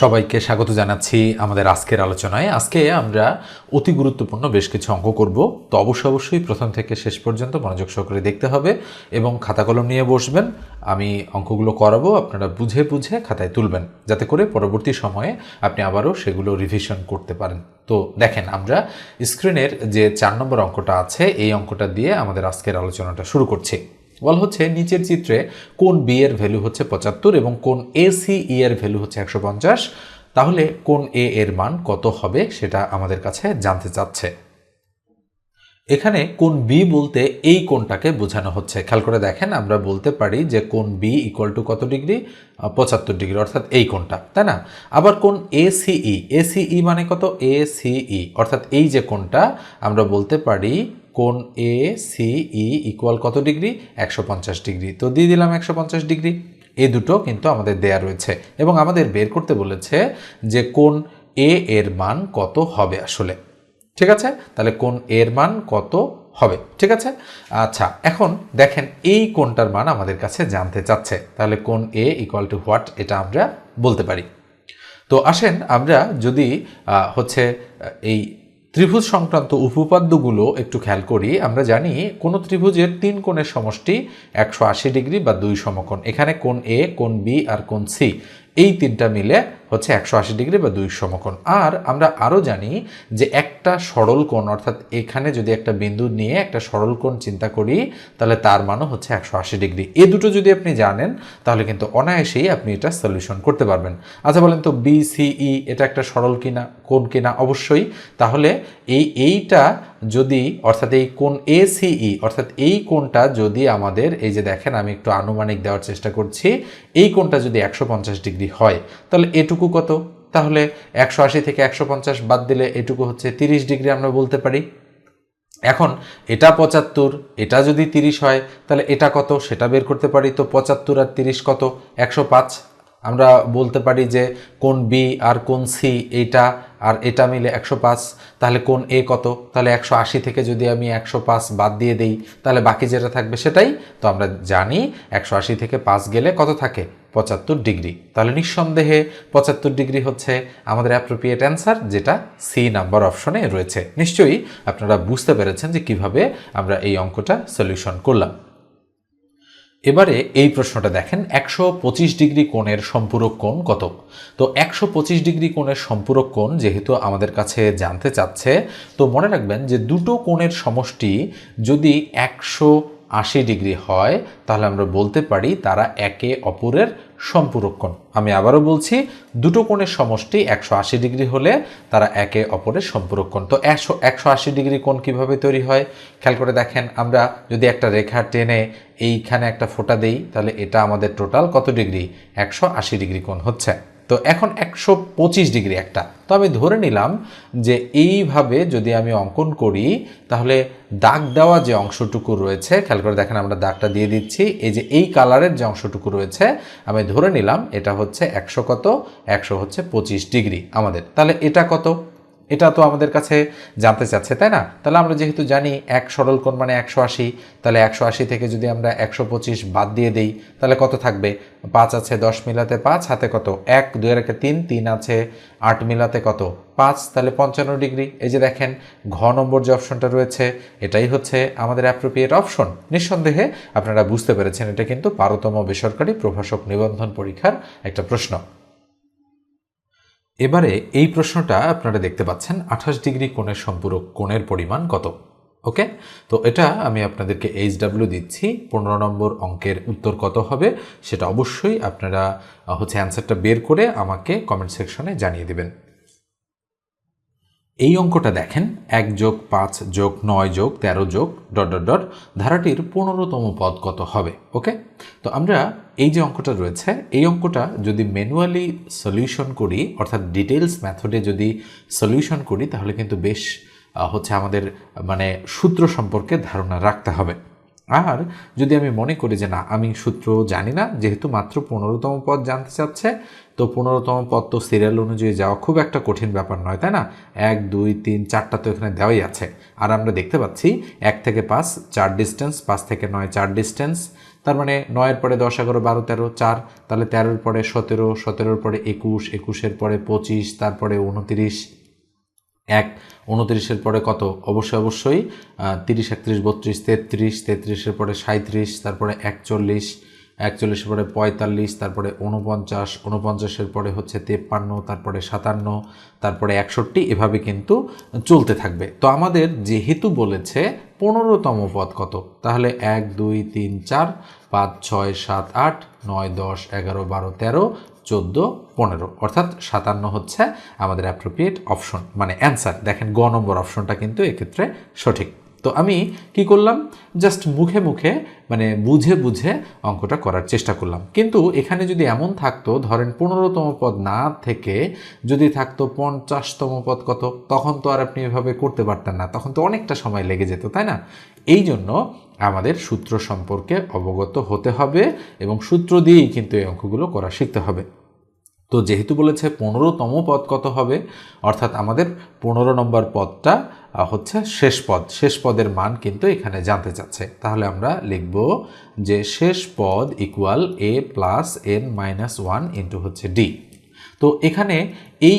সবাইকে স্বাগত জানাচ্ছি আমাদের আজকের আলোচনায়। আজকে আমরা অতি গুরুত্বপূর্ণ বেশ কিছু অঙ্ক করব। তো অবশ্যই অবশ্যই প্রথম থেকে শেষ পর্যন্ত মনোযোগ সহকারে দেখতে হবে এবং খাতা কলম নিয়ে বসবেন। আমি অঙ্কগুলো করাবো, আপনারা বুঝে বুঝে খাতায় তুলবেন যাতে করে পরবর্তী সময়ে আপনি আবারও সেগুলো রিভিশন করতে পারেন। তো দেখেন, আমরা স্ক্রিনের যে চার নম্বর অঙ্কটা আছে, এই অঙ্কটা দিয়ে আমাদের আজকের আলোচনাটা শুরু করছি। বলা হচ্ছে নিচের চিত্রে কোন বি এর ভ্যালু হচ্ছে পঁচাত্তর এবং কোন এ সি ই এর ভ্যালু হচ্ছে একশো পঞ্চাশ। তাহলে কোন এ এর মান কত হবে সেটা আমাদের কাছে জানতে চাচ্ছে। এখানে কোন বি বলতে এই কোনটাকে বোঝানো হচ্ছে। খেয়াল করে দেখেন, আমরা বলতে পারি যে কোন বি ইকুয়াল টু কত ডিগ্রি? পঁচাত্তর ডিগ্রি, অর্থাৎ এই কোনটা তাই না? আবার কোন এ সিই এ সিই মানে কত? এ সিই অর্থাৎ এই যে কোনটা আমরা বলতে পারি কোন এ সিই ইকুয়াল কত ডিগ্রি? একশো পঞ্চাশ ডিগ্রি। তো দিয়ে দিলাম একশো পঞ্চাশ ডিগ্রি। এ দুটো কিন্তু আমাদের দেয়া রয়েছে। এবং আমাদের বের করতে বলেছে যে কোন এ এর মান কত হবে আসলে। ঠিক আছে? তাহলে কোন এর মান কত হবে? ঠিক আছে? আচ্ছা এখন দেখেন এই কোনটার মান আমাদের কাছে জানতে চাচ্ছে। তাহলে কোন এ ইকুয়াল টু হোয়াট এটা আমরা বলতে পারি। তো আসেন আমরা যদি হচ্ছে, এই ত্রিভুজ সংক্রান্ত উপপাদ্যগুলো একটু খেয়াল করি। আমরা জানি কোন ত্রিভুজের তিন কোণের সমষ্টি একশো আশি ডিগ্রি বা দুই সমকোণ। এখানে কোন এ কোন বি আর কোন সি এই তিনটা মিলে হচ্ছে একশো আশি ডিগ্রি বা দুই সমকোণ। আর আমরা আরও জানি যে একটা সরল কোণ, অর্থাৎ এখানে যদি একটা বিন্দু নিয়ে একটা সরল কোণ চিন্তা করি, তাহলে তার মানও হচ্ছে একশো আশি ডিগ্রি। এ দুটো যদি আপনি জানেন, তাহলে কিন্তু অনায়াসেই আপনি এটা সলিউশন করতে পারবেন। আচ্ছা বলেন তো বি সিই এটা একটা সরল কিনা, কোণ কিনা? অবশ্যই। তাহলে এই এইটা যদি, অর্থাৎ এই কোন এ সিই অর্থাৎ এই কোণটা যদি আমাদের, এই যে দেখেন আমি একটু আনুমানিক দেওয়ার চেষ্টা করছি, এই কোণটা যদি একশো পঞ্চাশ ডিগ্রি হয়, তাহলে এটুকু কত? তাহলে একশো আশি থেকে একশো পঞ্চাশ বাদ দিলে এটুকু হচ্ছে তিরিশ ডিগ্রি আমরা বলতে পারি। এখন এটা পঁচাত্তর, এটা যদি তিরিশ হয়, তাহলে এটা কত? সেটা বের করতে পারি তো পঁচাত্তর আর তিরিশ কত? একশো পাঁচ। আমরা বলতে পারি যে কোন বি আর কোন সি এইটা আর এটা মিলে একশো পাঁচ, তাহলে কোন এ কত? তাহলে একশো আশি থেকে যদি আমি একশো পাঁচ বাদ দিয়ে দিই, তাহলে বাকি যেটা থাকবে সেটাই। তো আমরা জানি একশো আশি থেকে পাঁচ গেলে কত থাকে? পঁচাত্তর ডিগ্রি। তাহলে নিঃসন্দেহে পঁচাত্তর ডিগ্রি হচ্ছে আমাদের অ্যাপ্রোপ্রিয়েট অ্যান্সার যেটা সি নাম্বার অপশনে রয়েছে। নিশ্চয়ই আপনারা বুঝতে পেরেছেন যে কীভাবে আমরা এই অঙ্কটা সলিউশন করলাম। এবারে এই প্রশ্নটা দেখেন, একশো পঁচিশ ডিগ্রি কোণের সম্পূরক কোণ কত? তো একশো পঁচিশ ডিগ্রি কোণের সম্পূরক কোণ যেহেতু আমাদের কাছে জানতে চাচ্ছে, তো মনে রাখবেন যে দুটো কোণের সমষ্টি যদি একশো আশি ডিগ্রি হয়, তাহলে আমরা বলতে পারি তারা একে অপরের সম্পূরক কোণ আমি আবারও বলছি, দুটো কোণের সমষ্টি একশো আশি ডিগ্রি হলে তারা একে অপরের সম্পূরক কোণ তো একশো একশো আশি ডিগ্রি কোণ কীভাবে তৈরি হয়? খেয়াল করে দেখেন, আমরা যদি একটা রেখা টেনে এইখানে একটা ফোটা দেই, তাহলে এটা আমাদের টোটাল কত ডিগ্রি? একশো আশি ডিগ্রি কোণ হচ্ছে। তো এখন একশো পঁচিশ ডিগ্রি একটা। তো আমি ধরে নিলাম যে এইভাবে যদি আমি অঙ্কন করি, তাহলে দাগ দেওয়া যে অংশটুকু রয়েছে, খেয়াল করে দেখেন আমরা দাগটা দিয়ে দিচ্ছি, এই যে এই কালারের যে অংশটুকু রয়েছে, আমি ধরে নিলাম এটা হচ্ছে একশো কত, একশো হচ্ছে পঁচিশ ডিগ্রি আমাদের। তাহলে এটা কত? এটা তো আমাদের কাছে জানতে চাচ্ছে, তাই না? তাহলে আমরা যেহেতু জানি এক সরল কোণ মানে একশো আশি, তাহলে একশো আশি থেকে যদি আমরা একশো পঁচিশ বাদ দিয়ে দিই, তাহলে কত থাকবে? পাঁচ আছে দশ মিলাতে পাঁচ, হাতে কত? এক, দুই একে তিন তিন আছে আট মিলাতে কত? পাঁচ, তাহলে পঞ্চান্ন ডিগ্রি। এই যে দেখেন, ঘ নম্বর যে অপশনটা রয়েছে, এটাই হচ্ছে আমাদের অ্যাপ্রোপ্রিয়েট অপশন নিঃসন্দেহে আপনারা বুঝতে পেরেছেন, এটা কিন্তু বারোতম বেসরকারি প্রভাষক নিবন্ধন পরীক্ষার একটা প্রশ্ন। এবারে এই প্রশ্নটা আপনারা দেখতে পাচ্ছেন, আঠাশ ডিগ্রি কোণের সম্পূরক কোণের পরিমাণ কত? ওকে? তো এটা আমি আপনাদেরকে এইচ ডাব্লিউ দিচ্ছি, পনেরো নম্বর অঙ্কের উত্তর কত হবে সেটা অবশ্যই আপনারা হচ্ছে অ্যান্সারটা বের করে আমাকে কমেন্ট সেকশনে জানিয়ে দেবেন। এই অঙ্কটা দেখেন, এক যোগ পাঁচ যোগ নয় যোগ তেরো যোগ ডট ডট ডট, ধারাটির পনেরোতম পদ কত হবে? ওকে? তো আমরা এই যে অঙ্কটা রয়েছে, এই অঙ্কটা যদি ম্যানুয়ালি সলিউশন করি, অর্থাৎ ডিটেলস মেথডে যদি সলিউশন করি, তাহলে কিন্তু বেশ হচ্ছে আমাদের মানে সূত্র সম্পর্কে ধারণা রাখতে হবে। আর যদি আমি মনে করি যে না, আমি সূত্র জানি না, যেহেতু মাত্র পনেরোতম পদ জানতে চাচ্ছে, তো পনেরোতম পদ তো সিরিয়াল অনুযায়ী যাওয়া খুব একটা কঠিন ব্যাপার নয়, তাই না? এক, দুই, তিন, চারটা তো এখানে দেওয়াই আছে। আর আমরা দেখতে পাচ্ছি এক থেকে পাঁচ, চার ডিস্টেন্স পাঁচ থেকে নয়, চার ডিস্টেন্স তার মানে নয়ের পরে দশ, এগারো, বারো, তেরো, চার, তাহলে তেরোর পরে সতেরো, সতেরোর পরে একুশ, একুশের পরে পঁচিশ, তারপরে উনতিরিশ এক, উনত্রিশের পরে কত? অবশ্যই অবশ্যই তিরিশ, একত্রিশ, বত্রিশ, তেত্রিশ, তেত্রিশের পরে সাঁত্রিশ তারপরে একচল্লিশ, একচল্লিশের পরে পঁয়তাল্লিশ, তারপরে উনপঞ্চাশ উনপঞ্চাশের পরে হচ্ছে তেপ্পান্ন, তারপরে সাতান্ন, তারপরে একষট্টি, এভাবে কিন্তু চলতে থাকবে। তো আমাদের যেহেতু বলেছে পনেরোতম পদ কত? তাহলে এক, দুই, তিন, চার, পাঁচ, ছয়, সাত, আট, নয়, দশ, এগারো, বারো, তেরো চোদ্দ, পনেরো। অর্থাৎ সাতান্ন হচ্ছে আমাদের অ্যাপ্রোপ্রিয়েট অপশন মানে অ্যান্সার দেখেন, গ নম্বর অপশনটা কিন্তু এক্ষেত্রে সঠিক। তো আমি কি করলাম? জাস্ট মুখে মুখে মানে বুঝে বুঝে অঙ্কটা করার চেষ্টা করলাম। কিন্তু এখানে যদি এমন থাকতো, ধরেন পনেরোতম পদ না থেকে যদি থাকতো পঞ্চাশতম পদ কত, তখন তো আর আপনি এভাবে করতে পারতেন না। তখন তো অনেকটা সময় লেগে যেত, তাই না? এই জন্য আমাদের সূত্র সম্পর্কে অবগত হতে হবে এবং সূত্র দিয়েই কিন্তু এই অঙ্কগুলো করা শিখতে হবে। তো যেহেতু বলেছে পনেরোতম পদ কত হবে? অর্থাৎ আমাদের পনেরো নম্বর পদটা হচ্ছে শেষ পদ। শেষ পদের মান কিন্তু এখানে জানতে চাচ্ছে। তাহলে আমরা লিখব যে শেষ পদ equal A plus N minus one into হচ্ছে ডি তো এখানে এই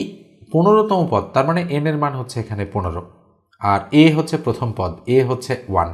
পনেরোতম পদ, তার মানে এন এর মান হচ্ছে এখানে পনেরো। আর এ হচ্ছে প্রথম পদ এ হচ্ছে ওয়ান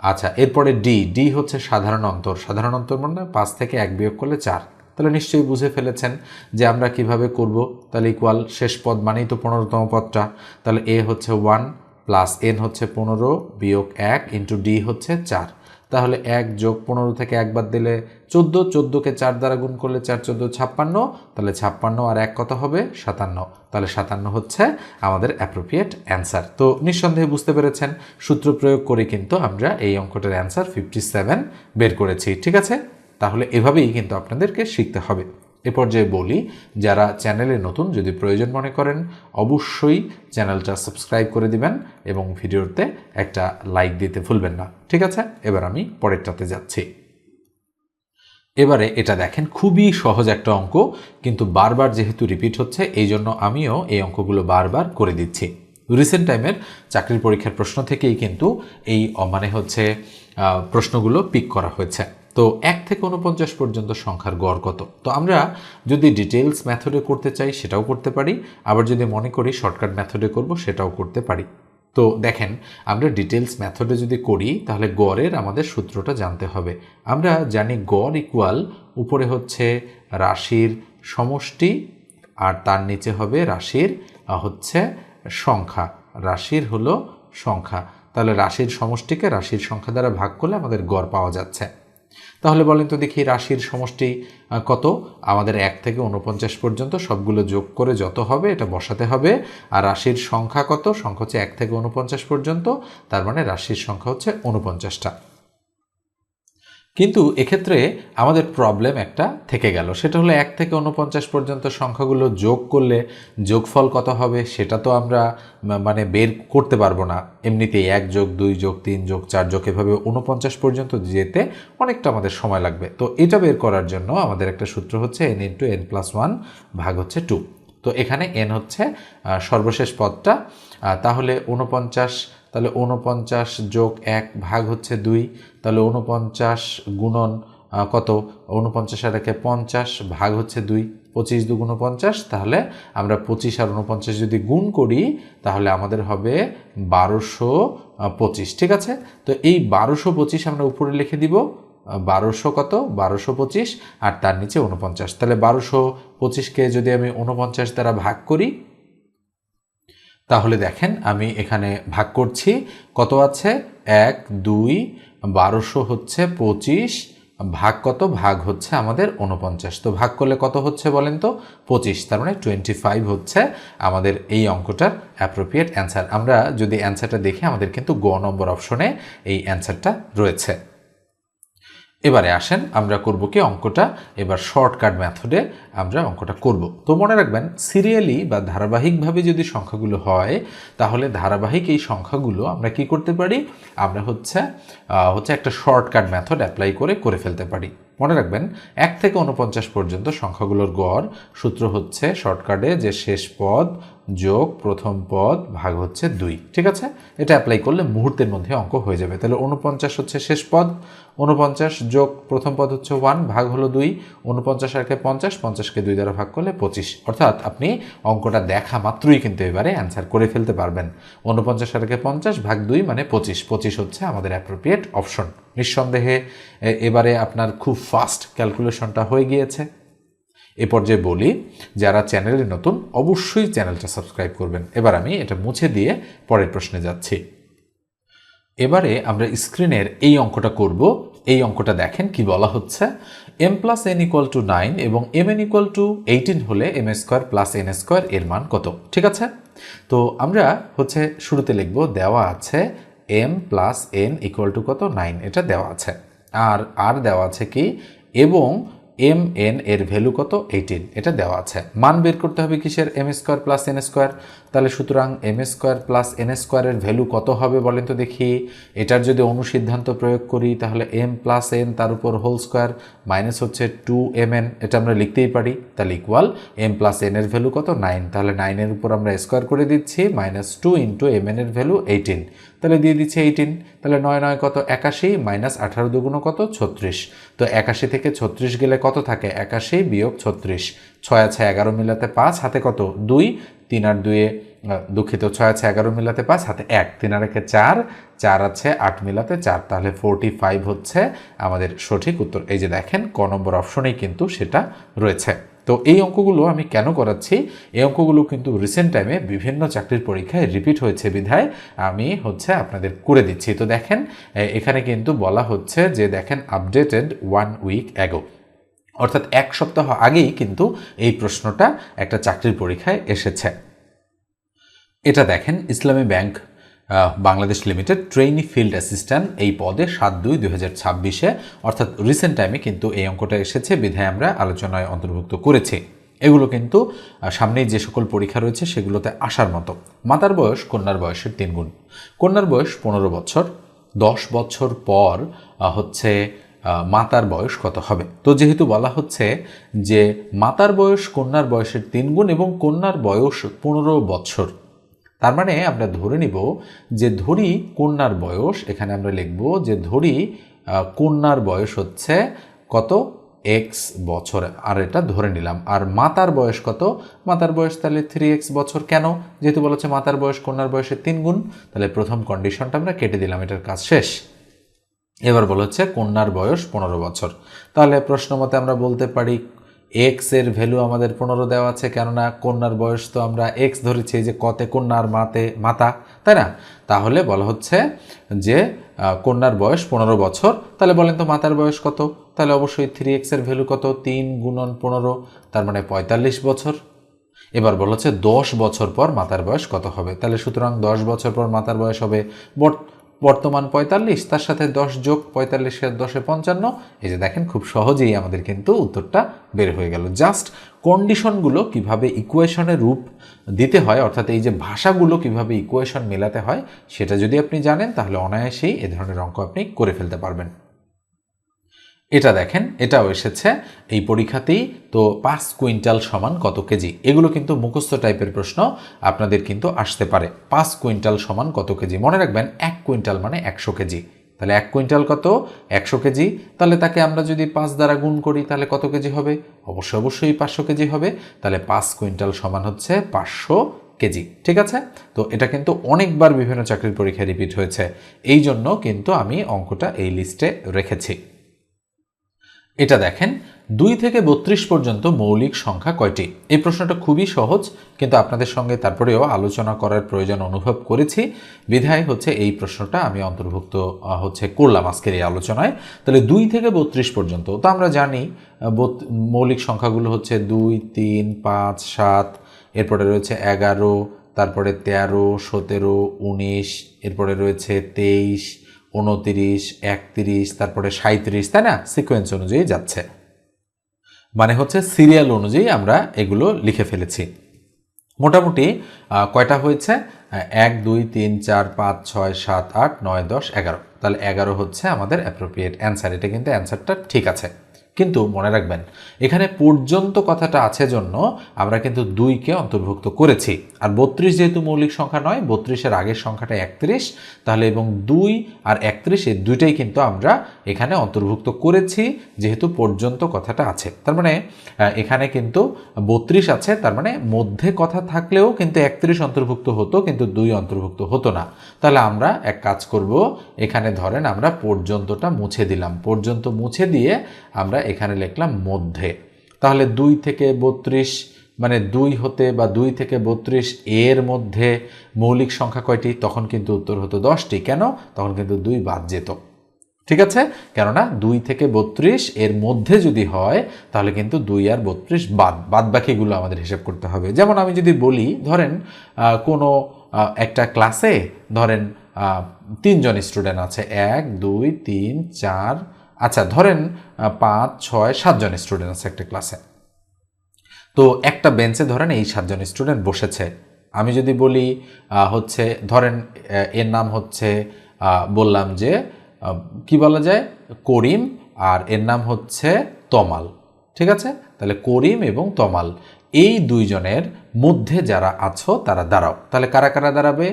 আচ্ছা এরপরে ডি ডি হচ্ছে সাধারণ অন্তর। সাধারণ অন্তর মানে পাঁচ থেকে এক বিয়োগ করলে চার। তাহলে নিশ্চয়ই বুঝে ফেলেছেন যে আমরা কীভাবে করব। তাহলে ইকুয়াল শেষ পদ মানেই তো পনেরোতম পদটা। তাহলে এ হচ্ছে ওয়ান প্লাস এন হচ্ছে পনেরো বিয়োগ এক ইন্টু ডি হচ্ছে চার। তাহলে এক যোগ পনেরো থেকে একবার দিলে চোদ্দ, চোদ্দোকে চার দ্বারা গুণ করলে চার, চোদ্দ, ছাপ্পান্ন। তাহলে ছাপ্পান্ন আর এক কত হবে? সাতান্ন। তাহলে সাতান্ন হচ্ছে আমাদের অ্যাপ্রোপ্রিয়েট অ্যান্সার তো নিঃসন্দেহে বুঝতে পেরেছেন, সূত্র প্রয়োগ করে কিন্তু আমরা এই অঙ্কটার অ্যান্সার ফিফটি সেভেন বের করেছি। ঠিক আছে? তাহলে এভাবেই কিন্তু আপনাদেরকে শিখতে হবে। এ পর্যায়ে বলি, যারা চ্যানেলে নতুন যদি প্রয়োজন মনে করেন, অবশ্যই চ্যানেলটা সাবস্ক্রাইব করে দিবেন এবং ভিডিওতে একটা লাইক দিতে ভুলবেন না। ঠিক আছে? এবার আমি পরেরটাতে যাচ্ছি। এবারে এটা দেখেন, খুবই সহজ একটা অঙ্ক, কিন্তু বারবার যেহেতু রিপিট হচ্ছে এই জন্য আমিও এই অঙ্কগুলো বারবার করে দিচ্ছি। রিসেন্ট টাইমের চাকরির পরীক্ষার প্রশ্ন থেকেই কিন্তু এই মানে হচ্ছে প্রশ্নগুলো পিক করা হয়েছে। তো এক থেকে উনপঞ্চাশ পর্যন্ত সংখ্যার গড় কত? তো আমরা যদি ডিটেলস মেথডে করতে চাই, সেটাও করতে পারি। আবার যদি মনে করি শর্টকাট মেথডে করব, সেটাও করতে পারি। তো দেখেন, আমরা ডিটেলস মেথডে যদি করি, তাহলে গড়ের আমাদের সূত্রটা জানতে হবে। আমরা জানি গড় ইকুয়াল উপরে হচ্ছে রাশির সমষ্টি, আর তার নিচে হবে রাশির হচ্ছে সংখ্যা। রাশির হলো সংখ্যা। তাহলে রাশির সমষ্টিকে রাশির সংখ্যা দ্বারা ভাগ করলে আমাদের গড় পাওয়া যাচ্ছে। তাহলে বলেন তো দেখি রাশির সমষ্টি কত? আমাদের এক থেকে উনপঞ্চাশ পর্যন্ত সবগুলো যোগ করে যত হবে এটা বসাতে হবে। আর রাশির সংখ্যা কত? সংখ্যা হচ্ছে এক থেকে উনপঞ্চাশ পর্যন্ত। তার মানে রাশির সংখ্যা হচ্ছে উনপঞ্চাশটা কিন্তু এক্ষেত্রে আমাদের প্রবলেম একটা থেকে গেল। সেটা হলো এক থেকে উনপঞ্চাশ পর্যন্ত সংখ্যাগুলো যোগ করলে যোগফল কত হবে সেটা তো আমরা মানে বের করতে পারব না। এমনিতেই এক যোগ দুই যোগ তিন যোগ চার যোগ এভাবে উনপঞ্চাশ পর্যন্ত যেতে অনেকটা আমাদের সময় লাগবে। তো এটা বের করার জন্য আমাদের একটা সূত্র হচ্ছে N into N plus one ভাগ হচ্ছে টু তো এখানে এন হচ্ছে সর্বশেষ পদটা। তাহলে উনপঞ্চাশ তাহলে উনপঞ্চাশ যোগ এক ভাগ হচ্ছে দুই, তাহলে উনপঞ্চাশ গুণন কত? উনপঞ্চাশ আর একে পঞ্চাশ ভাগ হচ্ছে দুই, পঁচিশ দু উনপঞ্চাশ তাহলে আমরা পঁচিশ আর উনপঞ্চাশ যদি গুণ করি, তাহলে আমাদের হবে বারোশো পঁচিশ, ঠিক আছে? তো এই বারোশো পঁচিশ আমরা উপরে লিখে দিব বারোশো কত? বারোশো পঁচিশ, আর তার নিচে উনপঞ্চাশ তাহলে বারোশো পঁচিশকে যদি আমি উনপঞ্চাশ দ্বারা ভাগ করি তাহলে দেখেন আমি এখানে ভাগ করছি। কত আছে? এক, দুই, বারোশো হচ্ছে পঁচিশ। ভাগ কত? ভাগ হচ্ছে আমাদের উনপঞ্চাশ তো ভাগ করলে কত হচ্ছে বলেন তো? পঁচিশ। তার মানে টোয়েন্টি ফাইভ হচ্ছে আমাদের এই অঙ্কটার অ্যাপ্রোপ্রিয়েট অ্যান্সার আমরা যদি অ্যান্সারটা দেখি, আমাদের কিন্তু গ নম্বর অপশনে এই অ্যান্সারটা রয়েছে। এবারে আসেন, আমরা করব কি অঙ্কটা? এবার শর্টকাট মেথডে আমরা অঙ্কটা করব। তো মনে রাখবেন সিরিয়ালি বা ধারাবাহিকভাবে যদি সংখ্যাগুলো হয়, তাহলে ধারাবাহিক এই সংখ্যাগুলো আমরা কি করতে পারি? আমরা হচ্ছে হচ্ছে একটা শর্টকাট মেথড অ্যাপ্লাই করে করে ফেলতে পারি। মনে রাখবেন, এক থেকে উনপঞ্চাশ পর্যন্ত সংখ্যাগুলোর গড় সূত্র হচ্ছে শর্টকাটে যে শেষ পদ যোগ প্রথম পদ ভাগ হচ্ছে দুই। ঠিক আছে? এটা অ্যাপ্লাই করলে মুহূর্তের মধ্যে অঙ্ক হয়ে যাবে। তাহলে উনপঞ্চাশ হচ্ছে শেষ পদ উনপঞ্চাশ যোগ প্রথম পদ হচ্ছে ওয়ান ভাগ হলো দুই উনপঞ্চাশ আরকে পঞ্চাশ, পঞ্চাশকে দুই দ্বারা ভাগ করলে পঁচিশ। অর্থাৎ আপনি অঙ্কটা দেখা মাত্রই কিন্তু এবারে অ্যান্সার করে ফেলতে পারবেন। উনপঞ্চাশ আরকে পঞ্চাশ ভাগ দুই মানে পঁচিশ। পঁচিশ হচ্ছে আমাদের অ্যাপ্রোপ্রিয়েট অপশন নিঃসন্দেহে এবারে আপনার খুব ফাস্ট ক্যালকুলেশনটা হয়ে গিয়েছে। এ পর্যায়ে বলি, যারা চ্যানেলে নতুন, অবশ্যই চ্যানেলটা সাবস্ক্রাইব করবেন। এবার আমি এটা মুছে দিয়ে পরের প্রশ্নে যাচ্ছি। এবারে আমরা স্ক্রিনের এই অঙ্কটা করব। এই অঙ্কটা দেখেন কি বলা হচ্ছে। M plus N equal to nine এবং M N equal to eighteen হলে M square plus N square এর মান কত? ঠিক আছে? তো আমরা হচ্ছে শুরুতে লিখব, দেওয়া আছে M plus N equal to কত? নাইন এটা দেওয়া আছে। আর আর দেওয়া আছে কি? এবং এম এন এর ভ্যালু কত? এইটিন। এটা দেওয়া আছে। মান বের করতে হবে কিসের? M square plus N square. তাহলে সুতরাং এম স্কোয়ার প্লাস এন স্কোয়ারের ভ্যালু কত হবে বলেন তো দেখি। এটার যদি অনুসিদ্ধান্ত প্রয়োগ করি, তাহলে এম প্লাস এন তার উপর হোল স্কোয়ার মাইনাস হচ্ছে টু এম এন। এটা আমরা লিখতেই পারি। তাহলে ইকুয়াল এম প্লাস এন এর ভ্যালু কত? নাইন। তাহলে নাইনের উপর আমরা স্কোয়ার করে দিচ্ছি, minus two into M N এর ভ্যালু এইটিন। তাহলে দিয়ে দিচ্ছে এইটিন তাহলে নয় নয় কত? একাশি মাইনাস আঠারো দুগুণ কত? ছত্রিশ। তো একাশি থেকে ছত্রিশ গেলে কত থাকে? একাশি বিয়োগ ছত্রিশ। ছয় আছে এগারো মিলাতে পাঁচ, হাতে কত? দুই। তিন আর দুয়ে দুঃখিত, ছয় আছে এগারো মিলাতে পাঁচ, হাতে এক। তিন আর একে চার চার আছে আট মিলাতে চার। তাহলে ফোরটি ফাইভ হচ্ছে আমাদের সঠিক উত্তর। এই যে দেখেন, ক নম্বর অপশনেই কিন্তু সেটা রয়েছে। তো এই অঙ্কগুলো আমি কেন করাচ্ছি? এই অঙ্কগুলো কিন্তু রিসেন্ট টাইমে বিভিন্ন চাকরির পরীক্ষায় রিপিট হয়েছে বিধায় আমি হচ্ছে আপনাদের করে দিচ্ছি। তো দেখেন এখানে কিন্তু বলা হচ্ছে যে দেখেন আপডেটেড ওয়ান উইক অ্যাগো অর্থাৎ এক সপ্তাহ আগেই কিন্তু এই প্রশ্নটা একটা চাকরির পরীক্ষায় এসেছে। এটা দেখেন, Islami Bank Bangladesh Limited trainee field assistant এই পদে সাত দুই দুই হাজার ছাব্বিশে, অর্থাৎ রিসেন্ট টাইমে কিন্তু এই অঙ্কটা এসেছে, বিধায় আমরা আলোচনায় অন্তর্ভুক্ত করেছি। এগুলো কিন্তু সামনেই যে সকল পরীক্ষা রয়েছে সেগুলোতে আসার মতো। মাতার বয়স কন্যার বয়সের তিন গুণ। কন্যার বয়স পনেরো বছর। দশ বছর পর হচ্ছে মাতার বয়স কত হবে? তো যেহেতু বলা হচ্ছে যে মাতার বয়স কন্যার বয়সের তিন গুণ এবং কন্যার বয়স পনেরো বছর তার মানে আমরা ধরে নিব যে ধরি কন্যার বয়স, এখানে আমরা লিখব যে ধরি কন্যার বয়স হচ্ছে কত? এক্স বছর। আর এটা ধরে নিলাম। আর মাতার বয়স কত? মাতার বয়স তাহলে থ্রি এক্স বছর কেন? যেহেতু বলা হচ্ছে মাতার বয়স কন্যার বয়সের তিন গুণ, তাহলে প্রথম কন্ডিশনটা আমরা কেটে দিলাম, এটার কাজ শেষ। এবার বলা হচ্ছে কন্যার বয়স পনেরো বছর। তাহলে প্রশ্ন মতে আমরা বলতে পারি এক্সের ভ্যালু আমাদের পনেরো দেওয়া আছে, কেননা কন্যার বয়স তো আমরা এক্স ধরেছি যে কতে কন্যার মাতে, মাতা, তাই না? তাহলে বলা হচ্ছে যে কন্যার বয়স পনেরো বছর। তাহলে বলেন তো মাতার বয়স কত? তাহলে অবশ্যই থ্রি এক্সের ভ্যালু কত? তিন গুণন পনেরো, তার মানে পঁয়তাল্লিশ বছর। এবার বলা হচ্ছে দশ বছর পর মাতার বয়স কত হবে? তাহলে সুতরাং দশ বছর পর মাতার বয়স হবে বর্ত- বর্তমান পঁয়তাল্লিশ, তার সাথে দশ যোগ পঁয়তাল্লিশের দশে পঞ্চান্ন। এই যে দেখেন, খুব সহজেই আমাদের কিন্তু উত্তরটা বের হয়ে গেল। জাস্ট কন্ডিশনগুলো কীভাবে ইকুয়েশনের রূপ দিতে হয়, অর্থাৎ এই যে ভাষাগুলো কীভাবে ইকুয়েশন মেলাতে হয়, সেটা যদি আপনি জানেন, তাহলে অনায়াসেই এ ধরনের অঙ্ক আপনি করে ফেলতে পারবেন। এটা দেখেন, এটাও এসেছে। এই পরীক্ষাতেই তো পাঁচ কুইন্টাল সমান কত কেজি? এগুলো কিন্তু মুখস্থ টাইপের প্রশ্ন, আপনাদের কিন্তু আসতে পারে। পাঁচ কুইন্টাল সমান কত কেজি? মনে রাখবেন, এক কুইন্টাল মানে একশো কেজি। তাহলে এক কুইন্টাল কত? একশো কেজি। তাহলে তাকে আমরা যদি পাঁচ দ্বারা গুণ করি, তাহলে কত কেজি হবে? অবশ্যই অবশ্যই পাঁচশো কেজি হবে। তাহলে পাঁচ কুইন্টাল সমান হচ্ছে পাঁচশো কেজি। ঠিক আছে? তো এটা কিন্তু অনেকবার বিভিন্ন চাকরির পরীক্ষায় রিপিট হয়েছে। এই জন্য কিন্তু আমি অঙ্কটা এই লিস্টে রেখেছি। এটা দেখেন, দুই থেকে বত্রিশ পর্যন্ত মৌলিক সংখ্যা কয়টি? এই প্রশ্নটা খুবই সহজ, কিন্তু আপনাদের সঙ্গে তারপরেও আলোচনা করার প্রয়োজন অনুভব করেছি। বিধায় হচ্ছে এই প্রশ্নটা আমি অন্তর্ভুক্ত হচ্ছে করলাম আজকের এই আলোচনায়। তাহলে দুই থেকে বত্রিশ পর্যন্ত, তো আমরা জানি মৌলিক সংখ্যাগুলো হচ্ছে দুই, তিন, পাঁচ, সাত, এরপরে রয়েছে এগারো, তারপরে তেরো, সতেরো, উনিশ, এরপরে রয়েছে তেইশ উনতিরিশ একত্রিশ, তারপরে সাঁত্রিশ তাই না? সিকোয়েন্স অনুযায়ী যাচ্ছে। মানে হচ্ছে সিরিয়াল অনুযায়ী আমরা এগুলো লিখে ফেলেছি। মোটামুটি কয়টা হয়েছে? এক, দুই, তিন, চার, পাঁচ, ছয়, সাত, আট, নয়, দশ, এগারো। তাহলে এগারো হচ্ছে আমাদের অ্যাপ্রোপ্রিয়েট অ্যান্সার এটা কিন্তু অ্যান্সারটা ঠিক আছে। কিন্তু মনে রাখবেন, এখানে পর্যন্ত কথাটা আছে জন্য আমরা কিন্তু দুইকে অন্তর্ভুক্ত করেছি। আর বত্রিশ যেহেতু মৌলিক সংখ্যা নয়, বত্রিশের আগের সংখ্যাটা একত্রিশ, তাহলে এবং দুই আর একত্রিশ, এই দুইটাই কিন্তু আমরা এখানে অন্তর্ভুক্ত করেছি যেহেতু পর্যন্ত কথাটা আছে। তার মানে এখানে কিন্তু বত্রিশ আছে, তার মানে মধ্যে কথা থাকলেও কিন্তু একত্রিশ অন্তর্ভুক্ত হতো, কিন্তু দুই অন্তর্ভুক্ত হতো না। তাহলে আমরা এক কাজ করব, এখানে ধরেন আমরা পর্যন্তটা মুছে দিলাম। পর্যন্ত মুছে দিয়ে আমরা এখানে লিখলাম মধ্যে। তাহলে দুই থেকে বত্রিশ মানে দুই হতে বা দুই থেকে বত্রিশ এর মধ্যে মৌলিক সংখ্যা কয়টি? তখন কিন্তু উত্তর হতো দশটি। কেন? তখন কিন্তু দুই বাদ যেত। ঠিক আছে? কেননা দুই থেকে বত্রিশ এর মধ্যে যদি হয়, তাহলে কিন্তু দুই আর বত্রিশ বাদ। বাদ বাকিগুলো আমাদের হিসেব করতে হবে। যেমন আমি যদি বলি, ধরেন কোনো একটা ক্লাসে ধরেন তিনজন স্টুডেন্ট আছে। এক, দুই, তিন, চার আচ্ছা ধরেন পাঁচ, ছয়, সাতজন স্টুডেন্ট আছে একটা ক্লাসে তো একটা বেঞ্চে ধরেন এই সাতজন স্টুডেন্ট বসেছে। আমি যদি বলি হচ্ছে, ধরেন এর নাম হচ্ছে বললাম যে কি বলা যায়? করিম, আর এর নাম হচ্ছে তমাল। ঠিক আছে? তাহলে করিম এবং তমাল, এই দুইজনের মধ্যে যারা আছো, তারা দাঁড়াও। তাহলে কারা কারা দাঁড়াবে?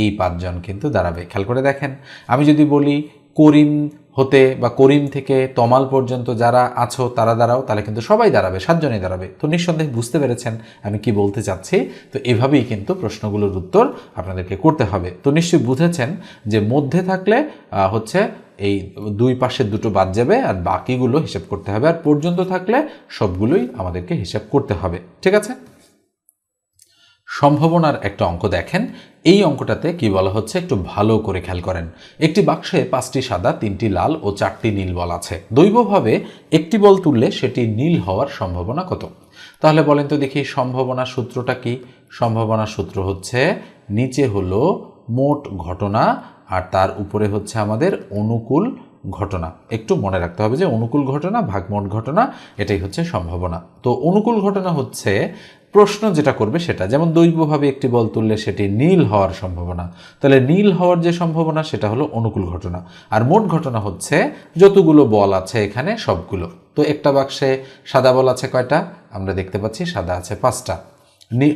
এই পাঁচজন কিন্তু দাঁড়াবে। খেয়াল করে দেখেন। আমি যদি বলি, করিম হতে বা করিম থেকে তমাল পর্যন্ত যারা আছো, তারা দাঁড়াও, তাহলে কিন্তু সবাই দাঁড়াবে, সাতজনই দাঁড়াবে। তো নিঃসন্দেহে বুঝতে পেরেছেন আমি কি বলতে চাচ্ছি। তো এভাবেই কিন্তু প্রশ্নগুলোর উত্তর আপনাদেরকে করতে হবে। তো নিশ্চয়ই বুঝেছেন যে মধ্যে থাকলে হচ্ছে এই দুই পাশের দুটো বাদ যাবে আর বাকিগুলো হিসাব করতে হবে। আর পর্যন্ত থাকলে সবগুলোই আমাদেরকে হিসাব করতে হবে। ঠিক আছে? সম্ভাবনার একটা অঙ্ক দেখেন। এই অঙ্কটাতে কি বলা হচ্ছে, একটু ভালো করে খেয়াল করেন। একটি বাক্সে পাঁচটি সাদা, তিনটি লাল ও চারটি নীল বল আছে। দৈবভাবে একটি বল তুললে সেটি নীল হওয়ার সম্ভাবনা কত? তাহলে বলেন তো দেখি, সম্ভাবনা সূত্রটা কি? সম্ভাবনা সূত্র হচ্ছে, নিচে হলো মোট ঘটনা আর তার উপরে হচ্ছে আমাদের অনুকূল ঘটনা। একটু মনে রাখতে হবে যে অনুকূল ঘটনা, ভাগমোট ঘটনা, এটাই হচ্ছে সম্ভাবনা। তো অনুকূল ঘটনা হচ্ছে প্রশ্ন যেটা করবে সেটা, যেমন দৈবভাবে একটি বল তুললে সেটি নীল হওয়ার সম্ভাবনা। তাহলে নীল হওয়ার যে সম্ভাবনা, সেটা হলো অনুকূল ঘটনা। আর মোট ঘটনা হচ্ছে যতগুলো বল আছে এখানে সবগুলো। তো একটা বাক্সে সাদা বল আছে কয়টা? আমরা দেখতে পাচ্ছি সাদা আছে পাঁচটা।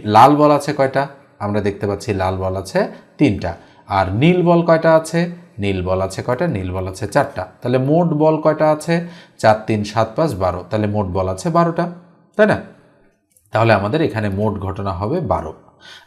লাল বল আছে কয়টা? আমরা দেখতে পাচ্ছি লাল বল আছে তিনটা। আর নীল বল কয়টা আছে? নীল বল আছে কয়টা? নীল বল আছে চারটা। তাহলে মোট বল কয়টা আছে? চার, তিন, সাত, পাঁচ, বারো। তাহলে মোট বল আছে বারোটা। তাই না? তাহলে আমাদের এখানে মোট ঘটনা হবে বারো।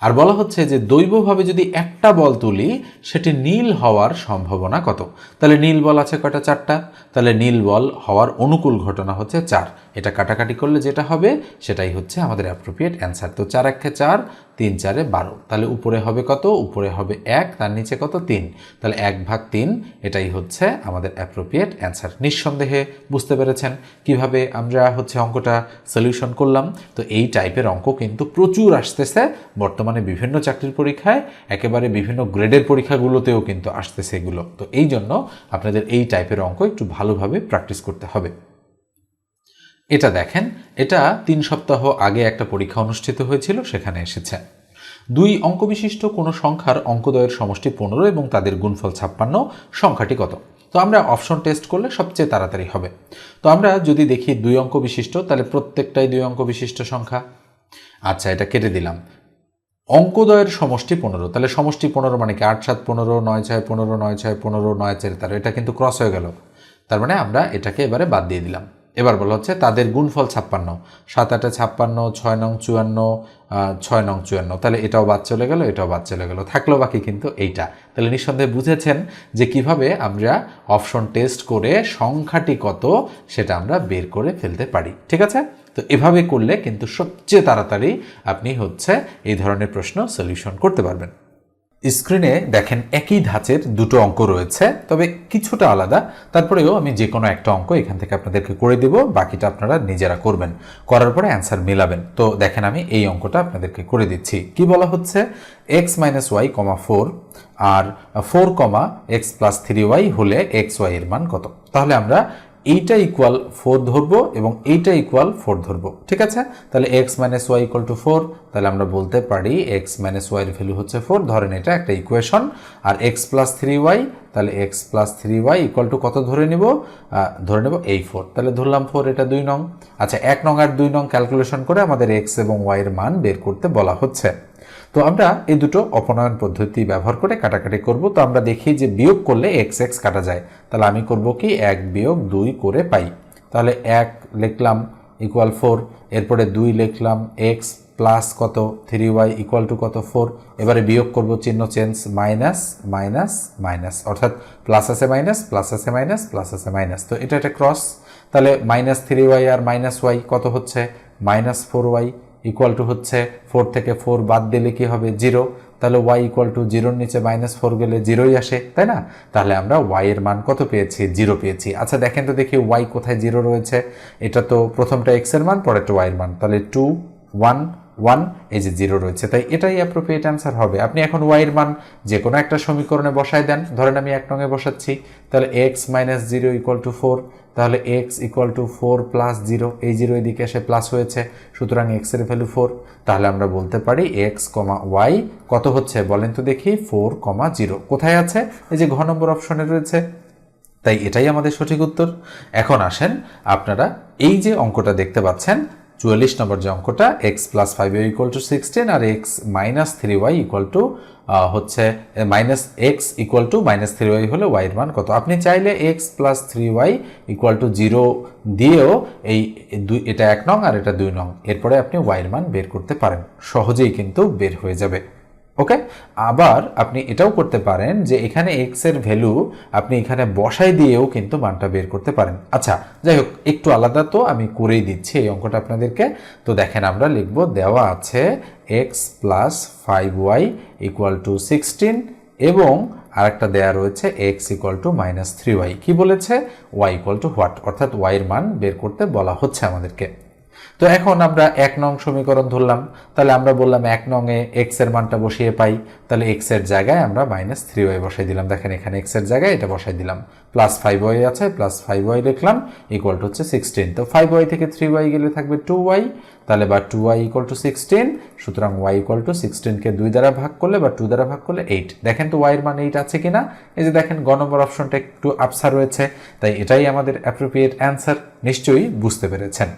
আর বলা হচ্ছে যে দৈবভাবে যদি একটা বল তুলি, সেটি নীল হওয়ার সম্ভাবনা কত? তাহলে নীল বল আছে কটা চারটা। তাহলে নীল বল হওয়ার অনুকূল ঘটনা হচ্ছে চার। এটা কাটাকাটি করলে যেটা হবে, সেটাই হচ্ছে আমাদের অ্যাপ্রোপ্রিয়েট অ্যান্সার তো চার একে চার, তিন চারে বারো। তাহলে উপরে হবে কত? উপরে হবে এক, তার নিচে কত? তিন। তাহলে এক ভাগ তিন, এটাই হচ্ছে আমাদের অ্যাপ্রোপ্রিয়েট অ্যান্সার নিঃসন্দেহে বুঝতে পেরেছেন কীভাবে আমরা হচ্ছে অঙ্কটা সলিউশন করলাম? তো এই টাইপের অঙ্ক কিন্তু প্রচুর আসতেছে বর্তমানে বিভিন্ন চাকরির পরীক্ষায়, একেবারে বিভিন্ন গ্রেডের পরীক্ষাগুলোতেও কিন্তু আসতেছে এগুলো। তো এই জন্য আপনাদের এই টাইপের অঙ্ক একটু ভালোভাবে প্র্যাকটিস করতে হবে। এটা দেখেন, এটা তিন সপ্তাহ আগে একটা পরীক্ষা অনুষ্ঠিত হয়েছিল, সেখানে এসেছে। দুই অঙ্ক বিশিষ্ট কোনো সংখ্যার অঙ্কদয়ের সমষ্টি পনেরো এবং তাদের গুণফল ছাপ্পান্ন, সংখ্যাটি কত? তো আমরা অপশন টেস্ট করলে সবচেয়ে তাড়াতাড়ি হবে। তো আমরা যদি দেখি দুই অঙ্ক বিশিষ্ট তাহলে প্রত্যেকটাই দুই অঙ্ক বিশিষ্ট সংখ্যা। আচ্ছা এটা কেটে দিলাম। অঙ্কদয়ের সমষ্টি পনেরো, তাহলে সমষ্টি পনেরো মানে কি? আট, সাত, পনেরো, নয়, ছয়, পনেরো, নয়, ছয়, পনেরো, নয়, চার, তেরো, এটা কিন্তু ক্রস হয়ে গেল। তার মানে আমরা এটাকে এবারে বাদ দিয়ে দিলাম। এবার বলা হচ্ছে তাদের গুণফল ছাপ্পান্ন। সাত আটে ছাপ্পান্ন, ছয় নং চুয়ান্ন ছয় নং চুয়ান্ন। তাহলে এটাও বাদ চলে গেল, এটাও বাদ চলে গেল। থাকল বাকি কিন্তু এইটা। তাহলে নিঃসন্দেহে বুঝেছেন যে কীভাবে আমরা অপশন টেস্ট করে সংখ্যাটি কত সেটা আমরা বের করে ফেলতে পারি। ঠিক আছে? তো এভাবে করলে কিন্তু সবচেয়ে তাড়াতাড়ি আপনি হচ্ছে এই ধরনের প্রশ্ন সলিউশন করতে পারবেন। স্ক্রিনে দেখেন একই ধাঁচের দুটো অঙ্ক রয়েছে, তবে কিছুটা আলাদা। তারপরেও আমি যে কোনো একটা অঙ্ক এখান থেকে আপনাদেরকে করে দেব, বাকিটা আপনারা নিজেরা করবেন। করার পরে অ্যান্সার মেলাবেন। তো দেখেন আমি এই অঙ্কটা আপনাদেরকে করে দিচ্ছি। কি বলা হচ্ছে? X minus Y comma four আর four comma X plus three Y হলে এক্স ওয়াই এর মান কত? তাহলে আমরা এইটা ইকুয়াল ফোর ধরবো এবং এইটা ইকুয়াল ফোর ধরবো। ঠিক আছে? তাহলে X minus Y equal to four তাহলে আমরা বলতে পারি এক্স মাইনাস ওয়াইয়ের ভ্যালু হচ্ছে ফোর ধরেন এটা একটা ইকুয়েশন আর এক্স প্লাস থ্রি ওয়াই তাহলে X plus three Y equal to কত ধরে নিব? ধরে নেব এই ফোর তাহলে ধরলাম ফোর এটা দুই নং। আচ্ছা এক নং আর দুই নং ক্যালকুলেশন করে আমাদের এক্স এবং ওয়াইয়ের মান বের করতে বলা হচ্ছে। তো আমরা এই দুটো অপনয়ন পদ্ধতি ব্যবহার করে কাটাকাটি করব। তো আমরা দেখি যে বিয়োগ করলে এক্স এক্স কাটা যায়। তাহলে আমি করব কি? এক বিয়োগ দুই করে পাই। তাহলে এক লিখলাম ইকুয়াল ফোর এরপরে দুই লিখলাম এক্স প্লাস কত? থ্রি ওয়াই ইকুয়াল টু কত? ফোর এবারে বিয়োগ করব চিহ্ন চেঞ্জ মাইনাস মাইনাস মাইনাস অর্থাৎ প্লাস আছে মাইনাস প্লাস আছে মাইনাস প্লাস আছে মাইনাস তো এটা একটা ক্রস তাহলে মাইনাস থ্রি ওয়াই আর মাইনাস ওয়াই কত হচ্ছে? Minus four Y equal to হচ্ছে ফোর থেকে ফোর বাদ দিলে কি হবে জিরো তাহলে ওয়াই ইকুয়াল টু জিরোর নিচে মাইনাস ফোর গেলে জিরোই আসে, তাই না? তাহলে আমরা ওয়াই এর মান কত পেয়েছি? জিরো পেয়েছি। আচ্ছা দেখেন তো দেখি ওয়াই কোথায় জিরো রয়েছে। এটা তো প্রথমটা এক্সের মান, পরেরটা ওয়াই এর মান। তাহলে টু ওয়ান ওয়ান এই যে জিরো রয়েছে, তাই এটাই অ্যাপ্রোপ্রিয়েট অ্যান্সার হবে। আপনি এখন ওয়াইয়ের মান যে কোনো একটা সমীকরণে বসায় দেন, ধরেন আমি এক নঙে বসাচ্ছি, তাহলে X minus zero equal to four তাহলে X equal to four plus zero এই জিরো এদিকে এসে প্লাস হয়েছে, সুতরাং এক্সের ভ্যালু ফোর তাহলে আমরা বলতে পারি এক্স কমা ওয়াই কত হচ্ছে বলেন তো দেখি ফোর কমা জিরো কোথায় আছে? এই যে ঘ নম্বর অপশনে রয়েছে। তাই এটাই আমাদের সঠিক উত্তর। এখন আসেন আপনারা এই যে অঙ্কটা দেখতে পাচ্ছেন চুয়াল্লিশ নম্বর যে অঙ্কটা X plus five equal to sixteen R X minus three Y equal to হচ্ছে minus X equal to minus three Y হলে ওয়াইয়ের মান কত? আপনি চাইলে X plus three Y equal to zero দিয়েও এই দুই, এটা এক নং আর এটা দুই নং। এরপরে আপনি ওয়াইয়ের মান বের করতে পারেন। সহজেই কিন্তু বের হয়ে যাবে। ওকে আবার আপনি এটাও করতে পারেন যে এখানে এক্সের ভ্যালু আপনি এখানে বসাই দিয়েও কিন্তু মানটা বের করতে পারেন। আচ্ছা যাই হোক, একটু আলাদা তো, আমি করেই দিচ্ছি এই অঙ্কটা আপনাদেরকে। তো দেখেন আমরা লিখব, দেওয়া আছে X plus five Y equal to sixteen এবং আরেকটা দেয়া রয়েছে X equal to minus three Y কী বলেছে? ওয়াই ইকুয়াল টু হোয়াট অর্থাৎ ওয়াইয়ের মান বের করতে বলা হচ্ছে আমাদেরকে। তো এখন আমরা এক নং সমীকরণ ধরলাম। তাহলে আমরা বললাম এক নংয়ে এক্সের মানটা বসিয়ে পাই। তাহলে এক্সের জায়গায় আমরা মাইনাস থ্রি ওয়াই বসাই দিলাম। দেখেন এখানে এক্সের জায়গায় এটা বসাই দিলাম। প্লাস ফাইভ ওয়াই আছে প্লাস ফাইভ ওয়াই লিখলাম ইকুয়াল টু হচ্ছে সিক্সটিন তো ফাইভ ওয়াই থেকে থ্রি ওয়াই গেলে থাকবে টু ওয়াই তাহলে বা two Y equal to sixteen সুতরাং ওয়াই ইকুয়াল টু সিক্সটিনকে দুই দ্বারা ভাগ করলে বা টু দ্বারা ভাগ করলে এইট দেখেন তো ওয়াইয়ের মান এইট আছে কিনা? এই যে দেখেন গ নম্বর অপশনটা একটু আপসা রয়েছে। তাই এটাই আমাদের অ্যাপ্রোপ্রিয়েট অ্যান্সার নিশ্চয়ই বুঝতে পেরেছেন।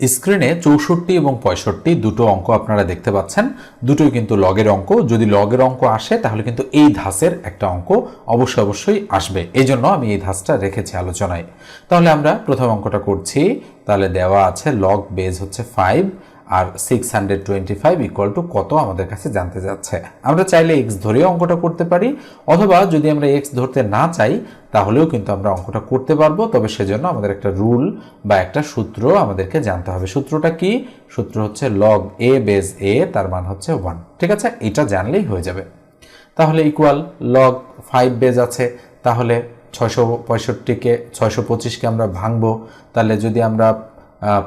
স্ক্রিনে চৌষট্টি এবং পঁয়ষট্টি দুটো অঙ্ক আপনারা দেখতে পাচ্ছেন। দুটোই কিন্তু লগের অঙ্ক। যদি লগের অঙ্ক আসে, তাহলে কিন্তু এই ধাসের একটা অঙ্ক অবশ্যই অবশ্যই আসবে। এই জন্য আমি এই ধাসটা রেখেছি আলোচনায়। তাহলে আমরা প্রথম অঙ্কটা করছি। তাহলে দেওয়া আছে লগ বেজ হচ্ছে five R six hundred twenty five equal to কত আমাদের কাছে জানতে যাচ্ছে। আমরা চাইলে এক্স ধরেও অঙ্কটা করতে পারি, অথবা যদি আমরা এক্স ধরতে না চাই, তাহলেও কিন্তু আমরা অঙ্কটা করতে পারব, তবে সেজন্য আমাদের একটা রুল বা একটা সূত্র আমাদেরকে জানতে হবে। সূত্রটা কি? সূত্র হচ্ছে লগ এ বেজ এ তার মান হচ্ছে ওয়ান ঠিক আছে? এটা জানলেই হয়ে যাবে। তাহলে ইকুয়াল লগ ফাইভ বেজ আছে, তাহলে ছয়শো পঁয়ষট্টিকে ছয়শো পঁচিশকে আমরা ভাঙবো। তাহলে যদি আমরা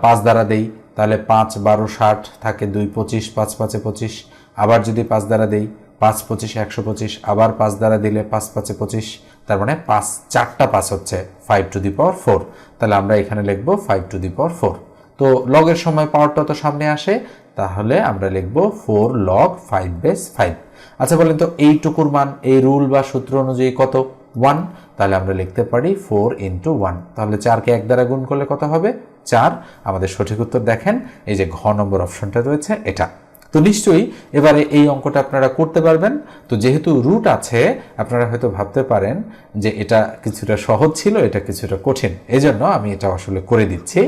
পাঁচ দ্বারা দেই তাহলে পাঁচ বারো ষাট থাকে দুই পঁচিশ, পাঁচ পাঁচে পঁচিশ। আবার যদি পাঁচ দ্বারা দেই, পাঁচ পঁচিশ, একশো পঁচিশ। আবার পাঁচ দ্বারা দিলে পাঁচ পাঁচে পঁচিশ। তার মানে পাঁচ, চারটা পাঁচ হচ্ছে five to the power four তাহলে আমরা এখানে লিখব five to the power four তো লগের সময় পাওয়ারটা তো সামনে আসে, তাহলে আমরা লিখব four log five base five আচ্ছা বলেন তো, এইটুকুর মান, এই রুল বা সূত্র অনুযায়ী কত? ওয়ান তাহলে আমরা লিখতে পারি ফোর ইন্টু ওয়ান তাহলে চারকে এক দ্বারা গুণ করলে কত হবে? চার। আমাদের সঠিক উত্তর দেখেন, এই যে ঘ নম্বর অপশনটা রয়েছে এটা। তো নিশ্চয়ই এবারে এই অঙ্কটা আপনারা করতে পারবেন। তো যেহেতু রুট আছে, আপনারা হয়তো ভাবতে পারেন যে এটা কিছুটা সহজ ছিল, এটা কিছুটা কঠিন। এজন্য আমি এটা আসলে করে দিচ্ছি।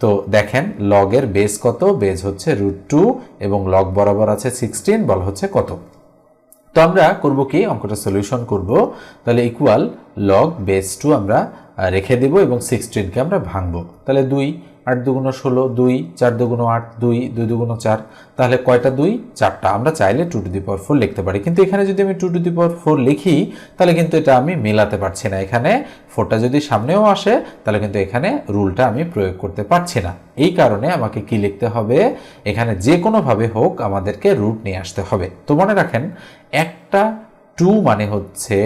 তো দেখেন লগের বেস কত? বেস হচ্ছে রুট টু এবং লগ বরাবর আছে সিক্সটিন বল হচ্ছে কত? তো আমরা করব কি? অঙ্কটা সলিউশন করব। তাহলে ইকুয়াল লগ বেস টু আমরা রেখে দেব এবং সিক্সটিনকে আমরা ভাঙবো। তাহলে দুই আট দুগুণ ষোলো, দুই, চার দুগুণ আট, দুই দুই দুগুণ চার, তাহলে কয়টা? দুই, চারটা। আমরা চাইলে two to the power four লিখতে পারি। কিন্তু এখানে যদি আমি two to the power four লিখি, তাহলে কিন্তু এটা আমি মেলাতে পারছি না। এখানে ফোরটা যদি সামনেও আসে, তাহলে কিন্তু এখানে রুলটা আমি প্রয়োগ করতে পারছি না। এই কারণে আমাকে কি লিখতে হবে? এখানে যে কোনোভাবে হোক আমাদেরকে রুট নিয়ে আসতে হবে। তো মনে রাখেন, একটা টু মানে হচ্ছে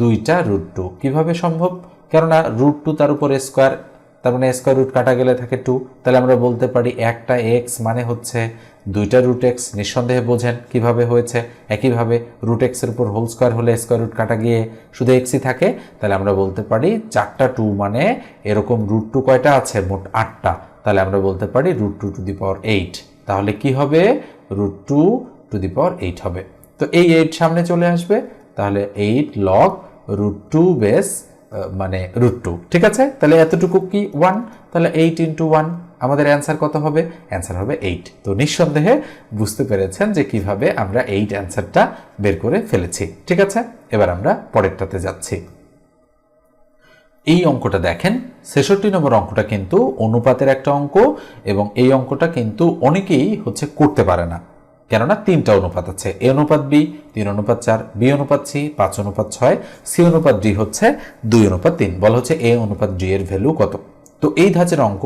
দুইটা রুট টু কীভাবে সম্ভব? কেননা রুট টু তার উপর স্কোয়ার তার মানে স্কোয়ার রুট কাটা গেলে থাকে টু তাহলে আমরা বলতে পারি একটা এক্স মানে হচ্ছে দুইটা রুট এক্স নিঃসন্দেহে বোঝেন কীভাবে হয়েছে। একইভাবে রুট এক্সের উপর হোল স্কোয়ার হলে স্কোয়ার রুট কাটা গিয়ে শুধু এক্সই থাকে। তাহলে আমরা বলতে পারি চারটা টু মানে এরকম রুট টু কয়টা আছে? মোট আটটা। তাহলে আমরা বলতে পারি root two to the power eight তাহলে কি হবে? Root two to the power eight হবে। তো এই এইট সামনে চলে আসবে। তাহলে eight log root two base মানে রুট টু ঠিক আছে? তাহলে এতটুকু কি ওয়ান তাহলে এইট ইন্টু ওয়ান আমাদের অ্যান্সার কত হবে? অ্যান্সার হবে এইট তো নিঃসন্দেহে বুঝতে পেরেছেন যে কীভাবে আমরা এইট অ্যান্সারটা বের করে ফেলেছি। ঠিক আছে? এবার আমরা পরেরটাতে যাচ্ছি। এই অঙ্কটা দেখেন, ছেষট্টি নম্বর অঙ্কটা কিন্তু অনুপাতের একটা অঙ্ক এবং এই অঙ্কটা কিন্তু অনেকেই হচ্ছে করতে পারে না। কেননা তিনটা অনুপাত আছে, এ অনুপাত বি, তিন অনুপাত চার, বি অনুপাত সি, পাঁচ অনুপাত ছয়, সি অনুপাত ডি হচ্ছে দুই অনুপাত তিন। বলা হচ্ছে এ অনুপাত ডি এর ভ্যালু কত? তো এই ধাঁচের অঙ্ক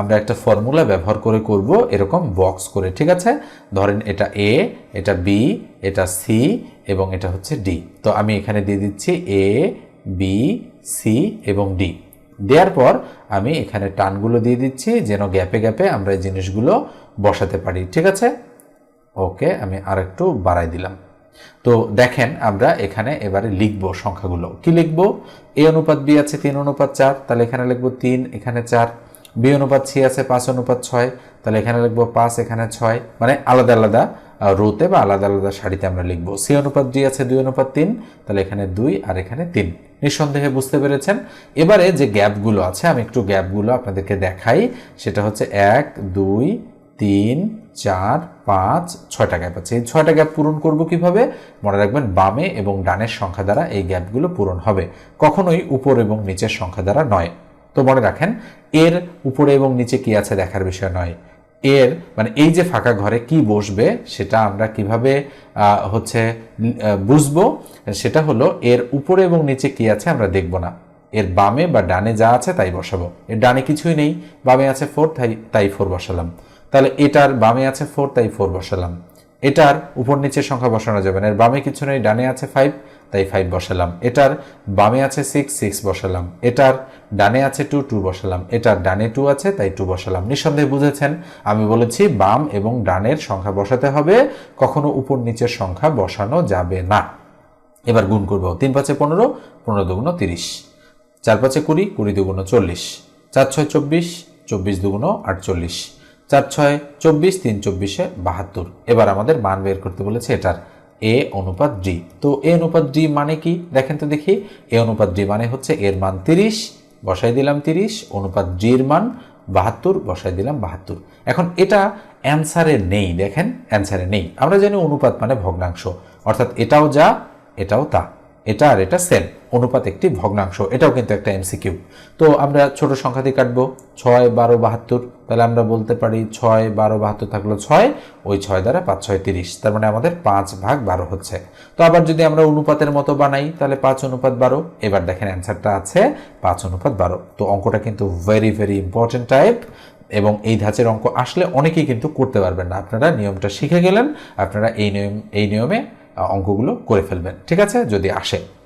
আমরা একটা ফর্মুলা ব্যবহার করে করব এরকম বক্স করে, ঠিক আছে? ধরেন এটা এ, এটা বি, এটা সি এবং এটা হচ্ছে ডি। তো আমি এখানে দিয়ে দিচ্ছি এ, বি, সি এবং ডি। দেওয়ার পর আমি এখানে টানগুলো দিয়ে দিচ্ছি, যেন গ্যাপে গ্যাপে আমরা এই জিনিসগুলো বসাতে পারি, ঠিক আছে? ওকে, আমি আর একটু বাড়াই দিলাম। তো দেখেন, আমরা এখানে এবারে লিখব সংখ্যাগুলো। কি লিখব? এ অনুপাত বি আছে তিন অনুপাত চার, তাহলে এখানে লিখব তিন, এখানে চার। বি অনুপাত সি আছে পাঁচ অনুপাত ছয়, তাহলে এখানে লিখব পাঁচ, এখানে ছয়। মানে আলাদা আলাদা রোতে বা আলাদা আলাদা শাড়িতে আমরা লিখব। সি অনুপাত ডি আছে দুই অনুপাত তিন, তাহলে এখানে দুই আর এখানে তিন। নিঃসন্দেহে বুঝতে পেরেছেন? এবারে যে গ্যাপগুলো আছে, আমি একটু গ্যাপগুলো আপনাদেরকে দেখাই। সেটা হচ্ছে এক, দুই, তিন চার, পাঁচ ছয়টা গ্যাপ আছে এই ছয়টা গ্যাপ পূরণ করব কীভাবে? মনে রাখবেন বামে এবং ডানের সংখ্যা দ্বারা এই গ্যাপগুলো পূরণ হবে। কখনোই উপর এবং নিচের সংখ্যা দ্বারা নয়। তো মনে রাখেন, এর উপরে এবং নিচে কি আছে দেখার বিষয় নয়। এর মানে এই যে ফাঁকা ঘরে কি বসবে, সেটা আমরা কীভাবে হচ্ছে বুঝব? সেটা হলো, এর উপরে এবং নিচে কি আছে আমরা দেখব না। এর বামে বা ডানে যা আছে তাই বসাবো। এর ডানে কিছুই নেই। বামে আছে ফোর তাই তাই ফোর বসালাম। তাহলে এটার বামে আছে ফোর তাই ফোর বসালাম। এটার উপর নিচের সংখ্যা বসানো যাবে না। এর বামে কিছু নেই, ডানে আছে ফাইভ তাই ফাইভ বসালাম। এটার বামে আছে সিক্স সিক্স বসালাম। এটার ডানে আছে টু টু বসালাম। এটার ডানে টু আছে, তাই টু বসালাম। নিঃসন্দেহে বুঝেছেন? আমি বলেছি বাম এবং ডানের সংখ্যা বসাতে হবে, কখনো উপর নিচের সংখ্যা বসানো যাবে না। এবার গুণ করব। তিন পাঁচে পনেরো পনেরো দুগুণ তিরিশ। চার পাঁচে কুড়ি কুড়ি দুগুণ চল্লিশ। চার ছয় চব্বিশ চব্বিশ দুগুণ আটচল্লিশ। চার ছয় চব্বিশ তিন চব্বিশে বাহাত্তর। এবার আমাদের মান বের করতে বলেছে এটার এ অনুপাত ডি। তো এ অনুপাত ডি মানে কি? দেখেন তো দেখি। এ অনুপাত ডি মানে হচ্ছে এর মান তিরিশ, বসাই দিলাম তিরিশ, অনুপাত ডির মান বাহাত্তর, বসাই দিলাম বাহাত্তর। এখন এটা অ্যান্সারে নেই, দেখেন, অ্যান্সারে নেই। আমরা জানি অনুপাত মানে ভগ্নাংশ, অর্থাৎ এটাও যা, এটাও তা। এটা আর এটা সেম অনুপাত একটি ভগ্নাংশ, এটাও কিন্তু একটা এমসিকিউ তো আমরা ছোট সংখ্যা দিয়ে কাটবো, ছয়, বারো, বাহাত্তর, তাহলে আমরা বলতে পারি ছয়, বারো, বাহাত্তর থাকল ছয়, ওই ছয় দ্বারা পাঁচ, ছয়, তিরিশ, তার মানে আমাদের পাঁচ ভাগ বারো হচ্ছে। তো আবার যদি আমরা অনুপাতের মতো বানাই, তাহলে পাঁচ অনুপাত বারো, এবার দেখেন অ্যান্সারটা আছে পাঁচ অনুপাত বারো। তো অঙ্কটা কিন্তু ভেরি ভেরি ইম্পর্টেন্ট টাইপ এবং এই ধাঁচের অঙ্ক আসলে অনেকেই কিন্তু করতে পারবেন না। আপনারা নিয়মটা শিখে গেলেন, আপনারা এই নিয়ম, এই নিয়মে অঙ্কগুলো করে ফেলবেন। ঠিক আছে? যদি আসে।